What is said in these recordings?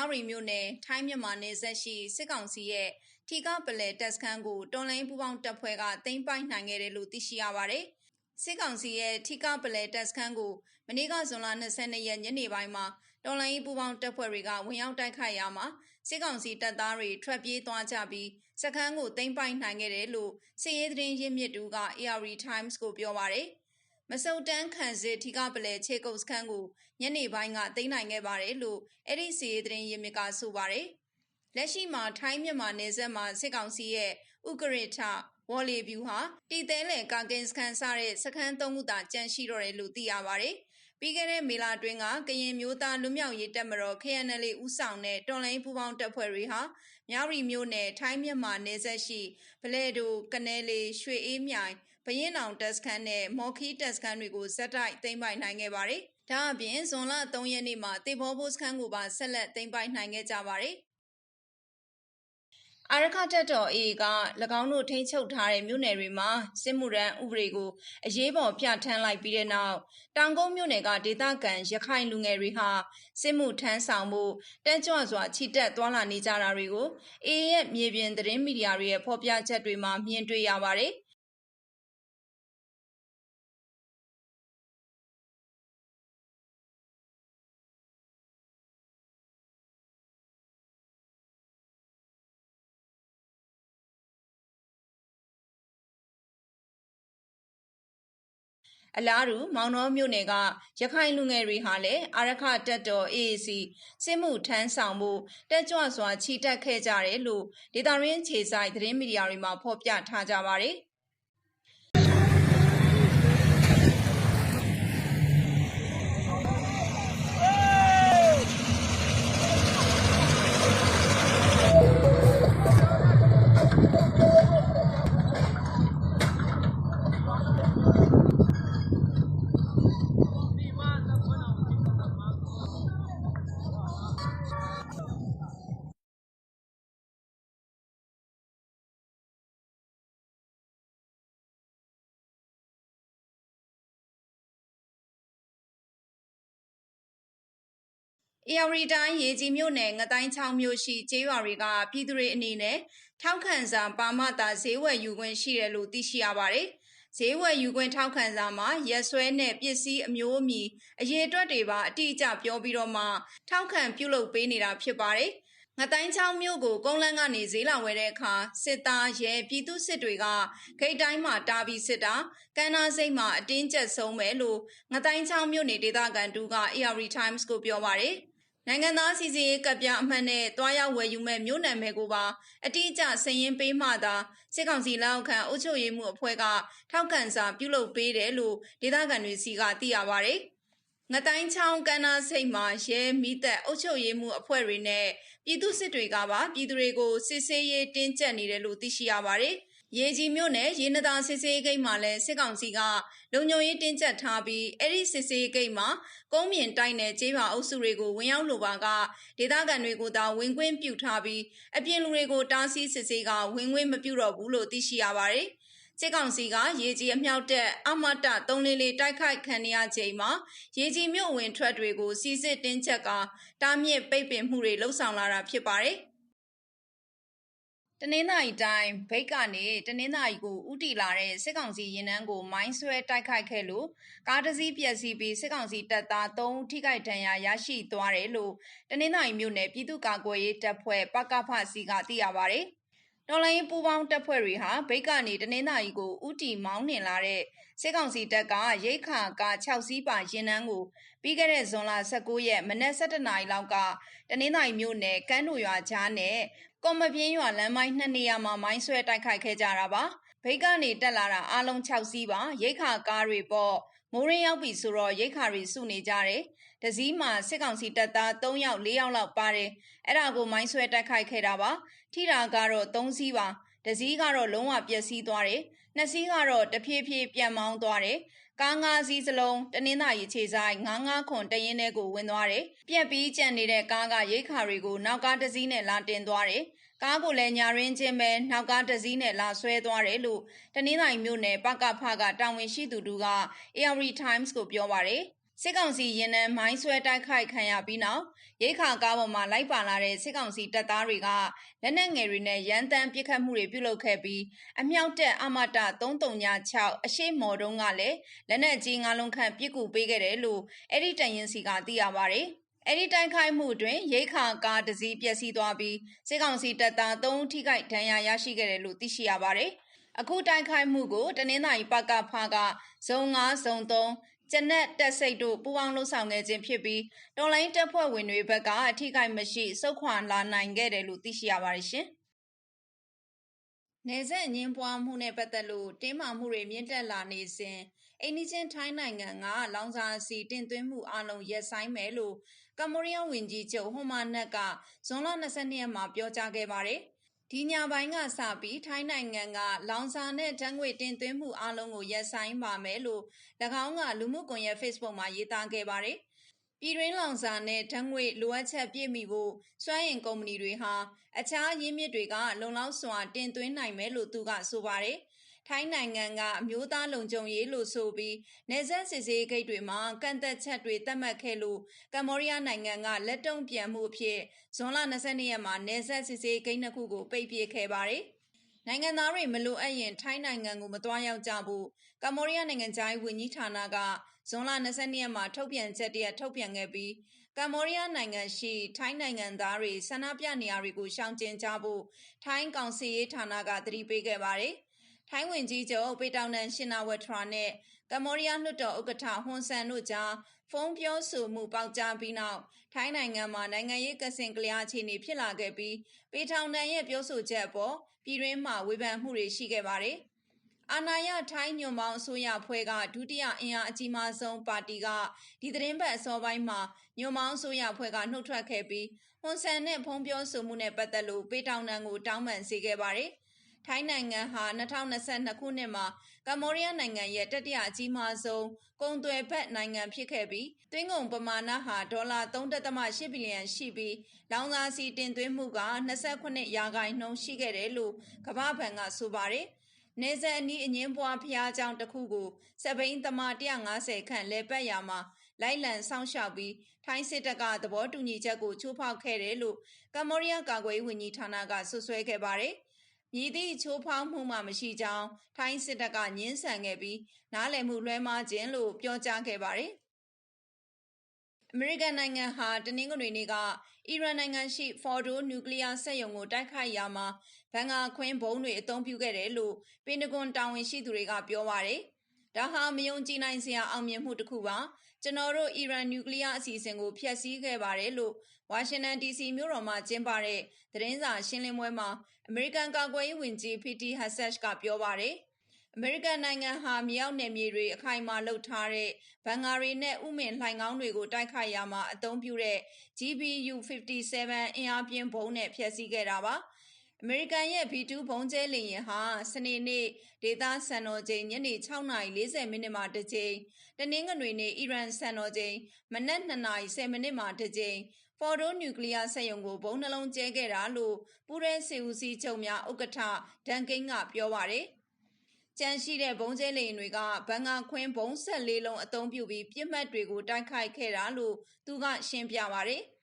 မြောက်ရီမြို့နယ် ထိုင်းမြန်မာနယ်စပ်ရှိ စစ်ကောင်စီရဲ့ ထီကပလဲတပ်စခန်းကို တော်လိုင်းပူပေါင်းတပ်ဖွဲ့က သိမ်းပိုက်နိုင်ခဲ့တယ်လို့ သိရှိရပါတယ်။စစ်ကောင်စီရဲ့ ထီကပလဲတပ်စခန်းကို မနေ့က ဇွန်လ22ရက် ညနေပိုင်းမှာ တော်လိုင်းပူပေါင်းတပ်ဖွဲ့တွေက ဝင်ရောက်တိုက်ခိုက်ရမှာ စစ်ကောင်စီတပ်သားတွေ ထွက်ပြေးသွားကြပြီး စခန်းကို သိမ်းပိုက်နိုင်ခဲ့တယ်လို့ စစ်ရေးသတင်းရင်းမြစ်တူက AR Times ကို ပြောပါတယ်။မစုံတန်း ခံစစ် ထီကပလဲခြေကုပ်စခန်းကို ညနေပိုင်းကသိမ်းနိုင်ခဲ့ပါတယ်လို့အဲ့ဒီစီရေးသတင်းရင်းမြစ်ကဆိုပါတယ်။လက်ရှိမှာထိုင်းမြန်မာနယ်စပ်မှာစစ်ကောင်စီရဲ့ဥကရထဝေါ်လီဗျူဟာတီသဲလန်ကာကင်စခန်းစတဲ့စခန်းသုံးခုသာကြန့်ရှိတော့တယ်လို့သိရပါတယ်။ပြီးခဲ့တဲ့မေလအတွင်းကကရင်မျိုးသားလူမျိုးရေးတပ်မတော် KNL ဦးဆောင်တဲ့တော်လိုင်းပူပေါင်းတပ်ဖွဲ့တွေဟာမြောက်ရီမျိုးနယ်ထိုင်းမြန်မာနယ်စပ်ရှိဗလဲဒိုကနေလေရွှေအေးမြိုင်ဘရင်အောင်တပ်စခန်းနဲ့မော်ခီတပ်စခန်းတွေကိုဇက်တိုက်သိမ်းပိုက်နိုင်ခဲ့ပါတယ်။ ဒါအပြင် ဇွန်လ3ရက်နေ့မှာတေဘောဘိုးစခန်းကိုပါ ဆက်လက် သိမ်းပိုက်နိုင်ခဲ့ကြပါတယ်။အာရခတက်တော် AA က၎င်းတို့ ထိန်းချုပ်ထားတဲ့ မြို့နယ်တွေမှာ စစ်မှုရန်ဥပဒေကို အရေးပေါ် ပြဋ္ဌာန်းလိုက်ပြီးတဲ့နောက် တောင်ကုန်းမြို့နယ်က ဒေသခံ ရခိုင်လူငယ်တွေဟာ စစ်မှုထမ်းဆောင်မှုတက်ကြွစွာ ချီတက်သွားလာနေကြတာတွေကို AA ရဲ့ မြေပြင်သတင်းမီဒီယာတွေရဲ့ ဖော်ပြချက်တွေမှာ မြင်တွေ့ရပါတယ်။ အလားတူမောင်နှောမြို့နယ်ကရခိုင်လူငယ်တွေဟာလည်းအာရခတက်တော် AAC စစ်မှုထမ်းဆောင်မှုတက်ကြွစွာချီတက်ခဲ့ကြတယ်လို့ဒေတာရင်းခြေဆိုင်သတင်းမီဒီယာတွေမှာဖော်ပြထားကြပါတယ်။။ အေရီတိုင်းရေကြီးမြို့နယ်ငတိုင်းချောင်းမြို့ရှိကျေးရွာတွေကပြည်သူတွေအနေနဲ့ထောက်ခံစာပါမတာဈေးဝယ်ယူခွင့်ရှိတယ်လို့သိရှိရပါတယ်။ဈေးဝယ်ယူခွင့်ထောက်ခံစာမှာရက်စွဲနဲ့ပစ္စည်းအမျိုးအမည်အရေးအတွက်တွေပါအတိအကျပြောပြီးတော့မှထောက်ခံပြုလုပ်ပေးနေတာဖြစ်ပါတယ်။ငတိုင်းချောင်းမြို့ကိုကုန်းလန်းကနေဈေးလာဝယ်တဲ့အခါစစ်သားရဲပြည်သူစစ်တွေကဂိတ်တိုင်းမှာတာပြီးစစ်တာကန်းနာစိတ်မှာအတင်းကျပ်ဆုံးပဲလို့ငတိုင်းချောင်းမြို့နေဒေသခံတူက AR Times ကိုပြောပါတယ်။ နိုင်ငံသားစီစီရေးကပ်ပြအမှတ်နဲ့တွားရောက်ဝယ်ယူမဲ့မြို့နယ်မဲကိုပါအတိအကျစည်ရင်းပေးမှသာစစ်ကောင်စီလက်အောက်ခံအုပ်ချုပ်ရေးမှုအဖွဲ့ကထောက်ခံစာပြုလုပ်ပေးတယ်လို့ဒေသခံတွေစီကသိရပါဗျ။ငတိုင်းချောင်းကန်းနာစိတ်မှာရဲမိသက်အုပ်ချုပ်ရေးမှုအဖွဲ့တွေနဲ့ပြည်သူစစ်တွေကပါပြည်သူတွေကိုစစ်ဆေးရေးတင်းကျပ်နေတယ်လို့သိရှိရပါတယ်။ ရေကြီးမြို့နယ်ရေနသာစစ်စေးဂိတ်မှာလည်းစစ်ကောင်စီကလုံခြုံရေးတင်းကျပ်ထားပြီးအဲ့ဒီစစ်စေးဂိတ်မှာကုန်းမြင့်တိုက်နယ်ကျေးရွာအုပ်စုတွေကိုဝင်ရောက်လိုပါကဒေသခံတွေကိုသာဝင်ခွင့်ပြုထားပြီးအပြင်လူတွေကိုတားဆီးစစ်ဆေးကဝင်ခွင့်မပြုတော့ဘူးလို့သိရှိရပါတယ်။စစ်ကောင်စီကရေကြီးအမြောက်တက်အမတ344တိုက်ခိုက်ခံရချိန်မှာရေကြီးမြို့ဝင်ထွက်တွေကိုစီစစ်တင်းချက်ကတားမြစ်ပိတ်ပင်မှုတွေလှုံ့ဆော်လာတာဖြစ်ပါတယ်။ တနင်္သာရီတိုင်းဘိတ်ကနေတနင်္သာရီကိုဥတီလာတဲ့စစ်ကောင်စီရင်နှန်းကိုမိုင်းဆွဲတိုက်ခိုက်ခဲ့လို့ကားတစ်စီးပျက်စီးပြီးစစ်ကောင်စီတပ်သား3ဦးထိခိုက်ဒဏ်ရာရရှိသွားတယ်လို့တနင်္သာရီမြို့နယ်ပြည်သူ့ကာကွယ်ရေးတပ်ဖွဲ့ပကဖစီကသိရပါဗျ။တော်လိုင်းပူပေါင်းတပ်ဖွဲ့တွေဟာဘိတ်ကနေတနင်္သာရီကိုဥတီမောင်းနှင်လာတဲ့စစ်ကောင်စီတပ်ကရိတ်ခါက6စီးပါရင်နှန်းကိုပြီးခဲ့တဲ့ဇွန်လ19ရက်မနက်7:00နာရီလောက်ကတနင်္သာရီမြို့နယ်ကမ်းတို့ရွာကြားနဲ့ ကော်မပြင်းရွာလမ်းမိုင်းနှစ်နေရာမှာမိုင်းဆွဲတိုက်ခိုက်ခဲ့ကြတာပါဘိတ်ကနေတက်လာတာအားလုံး6စီးပါရိတ်ခါကားတွေပေါ့မိုးရင်းရောက်ပြီဆိုတော့ရိတ်ခါတွေစုနေကြတယ်။တစည်းမှာစစ်ကောင်စီတပ်သား3ယောက်4ယောက်လောက်ပါတယ်။အဲ့ဒါကိုမိုင်းဆွဲတိုက်ခိုက်ခဲ့တာပါ။ထိတာကတော့3စီးပါ။တစည်းကတော့လုံးဝပျက်စီးသွားတယ်။နှစ်စီးကတော့တဖြည်းဖြည်းပြန်မောင်းသွားတယ်။ ကားငါးစီးစလုံးတနင်္သာရီခြေဆိုင်99ခွန်တရင်ထဲကိုဝင်သွားတယ်။ပြက်ပြီးကြံနေတဲ့ကားကရိတ်ခါတွေကိုနောက်ကားတစ်စီးနဲ့လာတင်သွားတယ်။ကားကိုလည်းညာရင်းချင်းပဲနောက်ကားတစ်စီးနဲ့လာဆွဲသွားတယ်လို့တနင်္သာရီမြို့နယ်ပကဖကတာဝန်ရှိသူတို့က AR Times ကိုပြောပါတယ် စစ်ကောင်စီရင်နံမိုင်းဆွဲတိုက်ခိုက်ခံရပြီးနောက်ရိတ်ခါကားပေါ်မှာလိုက်ပါလာတဲ့စစ်ကောင်စီတပ်သားတွေကလက်နက်ငယ်တွေနဲ့ရန်တမ်းပစ်ခတ်မှုတွေပြုလုပ်ခဲ့ပြီးအမြောက်တက်အမတ336အရှိမော်တုံးကလည်းလက်နက်ကြီးငါးလုံးခန့်ပစ်ကူပေးခဲ့တယ်လို့အဲ့ဒီတန်ရင်စီကသိရပါတယ်။အဲ့ဒီတိုက်ခိုက်မှုတွင်ရိတ်ခါကားတစ်စီးပျက်စီးသွားပြီးစစ်ကောင်စီတပ်သား3ဦးထိခိုက်ဒဏ်ရာရရှိခဲ့တယ်လို့သိရှိရပါတယ်။အခုတိုက်ခိုက်မှုကိုတနင်္သာရီပကဖကဇုံ9ဇုံ3 ကျနက်တက်စိတ်တို့ပူးပေါင်းလှုပ်ဆောင်ခဲ့ခြင်းဖြစ်ပြီးတော်လိုင်းတပ်ဖွဲ့ဝင်တွေဘက်ကအထိခိုက်မရှိစုခွာလာနိုင်ခဲ့တယ်လို့သိရှိရပါတယ်ရှင်။နေဆက်ငင်းပွားမှုနဲ့ပတ်သက်လို့တင်းမာမှုတွေမြင့်တက်လာနေစဉ်အိန္ဒိချင်းထိုင်းနိုင်ငံကလောင်စာစီတင်သွင်းမှုအလုံးရက်ဆိုင်မယ်လို့ကမ္ဘောဒီးယားဝန်ကြီးချုပ်ဟွန်မာနက်ကဇွန်လ22ရက်မှာပြောကြားခဲ့ပါတယ်။ ဒီညပိုင်းကစပြီး ထိုင်းနိုင်ငံက လောင်စာနဲ့ဓာတ်ငွေတင်သွင်းမှုအလုံးကို ရပ်ဆိုင်းပါမယ်လို့၎င်းက လူမှုကွန်ရက် Facebook မှာ ရေးသားခဲ့ပါတယ်။ပြည်တွင်းလောင်စာနဲ့ ဓာတ်ငွေလိုအပ်ချက်ပြည့်မီဖို့ စွမ်းအင်ကုမ္ပဏီတွေဟာ အခြားရင်းမြစ်တွေက လုံလောက်စွာ တင်သွင်းနိုင်မယ်လို့ သူက ဆိုပါတယ်။ ထိုင်းနိုင်ငံက အမျိုးသားလုံခြုံရေးလို့ဆိုပြီးနေဆက်စစ်ဆေးဂိတ်တွေမှာ ကန့်သက်ချက်တွေ သတ်မှတ်ခဲ့လို့ ကမ္ဘောဒီးယားနိုင်ငံက လက်တုံ့ပြန်မှုအဖြစ် ဇွန်လ22ရက်မှာနေဆက်စစ်ဆေးဂိတ်နှစ်ခုကို ပိတ်ပစ်ခဲ့ပါတယ်။နိုင်ငံသားတွေ မလိုအပ်ရင် ထိုင်းနိုင်ငံကို မသွားရောက်ကြဘူးကမ္ဘောဒီးယား နိုင်ငံသားဝန်ကြီးဌာနက ဇွန်လ22ရက်မှာ ထုတ်ပြန်ချက်တရထုတ်ပြန်ခဲ့ပြီး ကမ္ဘောဒီးယားနိုင်ငံရှိ ထိုင်းနိုင်ငံသားတွေ ဆန္ဒပြနေရာတွေကို ရှောင်ကျဉ်ကြဖို့ ထိုင်းကောင်စီရေးဌာနက သတိပေးခဲ့ပါတယ်။ ထိုင်းဝင်ကြီးချုပ်ပေတောင်နန်ရှင်နာဝထရာနဲ့ကမ္ဘောဒီးယားလွှတ်တော်ဥက္ကဋ္ဌဟွန်ဆန်တို့ကြားဖုန်းပြောဆိုမှုပေါက်ကြားပြီးနောက်ထိုင်းနိုင်ငံမှာနိုင်ငံရေးကစင်ကလျားအခြေအနေဖြစ်လာခဲ့ပြီးပေထောင်တန်ရဲ့ပြောဆိုချက်အပေါ်ပြည်တွင်းမှာဝေဖန်မှုတွေရှိခဲ့ပါတယ်။အာနာယထိုင်းညွန်ပေါင်းအစိုးရဖွဲ့ကဒုတိယအင်အားအကြီးမားဆုံးပါတီကဒီသတင်းပတ်အစောပိုင်းမှာညွန်ပေါင်းအစိုးရဖွဲ့ကနှုတ်ထွက်ခဲ့ပြီးဟွန်ဆန်နဲ့ဖုံးပြောဆိုမှုနဲ့ပတ်သက်လို့ပေတောင်တန်ကိုတောင်းပန်စေခဲ့ပါတယ်။ ထိုင်းနိုင်ငံဟာ2022ခုနှစ်မှာကမ္ဘောဒီးယားနိုင်ငံရဲ့တတိယအကြီးမားဆုံးကုန်သွယ်ဘက်နိုင်ငံဖြစ်ခဲ့ပြီးသွင်းကုန်ပမာဏဟာဒေါ်လာ3.8ဘီလီယံရှိပြီးလောင်စာဆီတင်သွင်းမှုက28ရာခိုင်နှုန်းရှိခဲ့တယ်လို့ကမ္ဘာ့ဘဏ်ကဆိုပါတယ်။နေဆက်အနီးအငင်းပွားဖျားကြောင်တစ်ခုကိုစပိန်သမာ150ခန့်လဲပတ်ရမှာလိုက်လံစောင့်ရှောက်ပြီးထိုင်းစစ်တပ်ကသဘောတူညီချက်ကိုချိုးဖောက်ခဲ့တယ်လို့ကမ္ဘောဒီးယားကာကွယ်ရေးဝန်ကြီးဌာနကဆွဆွဲခဲ့ပါတယ်။ မည်သည့်ချိုးဖောက်မှုမှမရှိကြောင်းထိုင်းစစ်တပ်ကညှင်းဆန်ခဲ့ပြီးနားလည်မှုလွှဲမှားခြင်းလို့ပြောကြားခဲ့ပါတယ်။အမေရိကန်နိုင်ငံဟာတနင်္ဂနွေနေ့ကအီရန်နိုင်ငံရှိဖော်ဒိုနျူကလ িয়ার စက်ရုံကိုတိုက်ခိုက်ရာမှာဘန်ဂါခွင်းဘုံတွေအသုံးပြုခဲ့တယ်လို့ပင်တဂွန်တာဝန်ရှိသူတွေကပြောပါတယ်။ဒါဟာမယုံကြည်နိုင်စရာအောင်မြင်မှုတစ်ခုပါ ကျွန်တော်တို့ အီရန်နျူကလ িয়ার အစီအစဉ်ကို ဖျက်ဆီးခဲ့ပါတယ်လို့ ဝါရှင်တန် DC မြို့တော်မှာ ကျင်းပတဲ့ သတင်းစာရှင်းလင်းပွဲမှာ အမေရိကန်ကာကွယ်ရေးဝန်ကြီးဖီတီဟက်ဆက်ကပြောပါတယ် အမေရိကန်နိုင်ငံဟာ မြောက်နယ်မြေတွေ အခိုင်အမာလှုပ်ထားတဲ့ ဘန်ဂါရီနဲ့ ဥမင်လှိုင်ကောင်းတွေကို တိုက်ခိုက်ရမှာ အသုံးပြုတဲ့ GBU-57 အင်အားပြင်းဘုံနဲ့ ဖျက်ဆီးခဲ့တာပါ အမေရိကန်ရဲ့ B2 ဘုံကျဲလေယာဉ်ဟာ စနေနေ့ ဒေသစံတော်ချိန် ညနေ 6:40 မိနစ်မှာ တစ်ကြိမ် တနင်္ဂနွေနေ့ အီရန်စံတော်ချိန် မနက် 2:10 မိနစ်မှာ တစ်ကြိမ်ဖော်ဒိုနျူကလ িয়ার စက်ရုံကိုဘုံနှလုံးကျဲခဲ့တာလို့ ပူရဲစီဦးစီးချုပ်များ ဥက္ကဋ္ဌဒန်ကိန်းကပြောပါတယ်။ကြံရှိတဲ့ဘုံကျဲလေယာဉ်တွေက ဘန်ဂါခွင်းဘုံဆက်လေးလုံး အသုံးပြုပြီးပြစ်မှတ်တွေကို တိုက်ခိုက်ခဲ့တာလို့ သူက ရှင်းပြပါတယ်။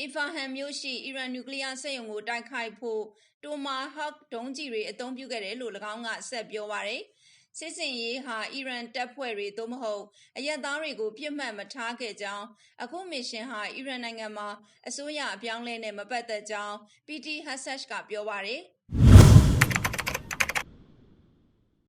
အီဖာဟန်မြို့ရှိအီရန်နျူကလ িয়ার စက်ရုံကိုတိုက်ခိုက်ဖို့ တိုမာဟော့ဒုံးကျည်တွေအသုံးပြုခဲ့တယ်လို့၎င်းက ဆက်ပြောပါတယ်။စစ်စင်ရေးဟာအီရန်တပ်ဖွဲ့တွေသို့မဟုတ်အရက်သားတွေကိုပြစ်မှတ်မထားခဲ့ကြောင်းအခုမစ်ရှင်ဟာအီရန်နိုင်ငံမှာအစိုးရအပြောင်းလဲနဲ့မပတ်သက်ကြောင်း PT Hassach ကပြောပါတယ်။